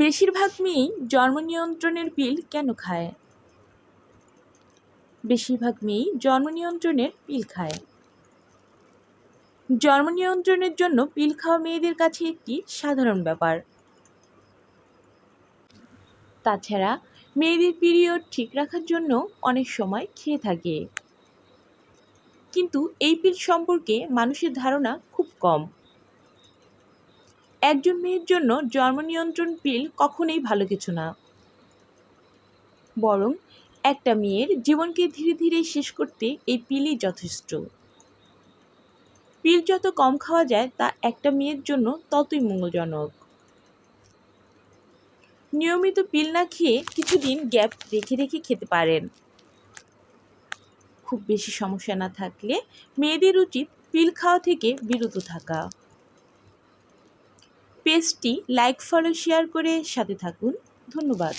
বেশিরভাগ মেয়েই জন্ম নিয়ন্ত্রণের পিল কেন খায়? বেশিরভাগ মেয়েই জন্ম নিয়ন্ত্রণের পিল খায়। জন্ম নিয়ন্ত্রণের জন্য পিল খাওয়া মেয়েদের কাছে একটি সাধারণ ব্যাপার। তাছাড়া মেয়েদের পিরিয়ড ঠিক রাখার জন্য অনেক সময় খেয়ে থাকে। কিন্তু এই পিল সম্পর্কে মানুষের ধারণা খুব কম। একজন মেয়ের জন্য জন্ম নিয়ন্ত্রণ পিল কখনোই ভালো কিছু না। বরং একটা মেয়ের জীবনকে ধীরে ধীরে শেষ করতে এই পিলই যথেষ্ট। পিল যত কম খাওয়া যায়, তা একটা মেয়ের জন্য ততই মঙ্গলজনক। নিয়মিত পিল না খেয়ে কিছুদিন গ্যাপ রেখে রেখে খেতে পারেন। খুব বেশি সমস্যা না থাকলে মেয়েদের উচিত পিল খাওয়া থেকে বিরত থাকা। পেজটি লাইক ফলো শেয়ার করে সাথে থাকুন। ধন্যবাদ।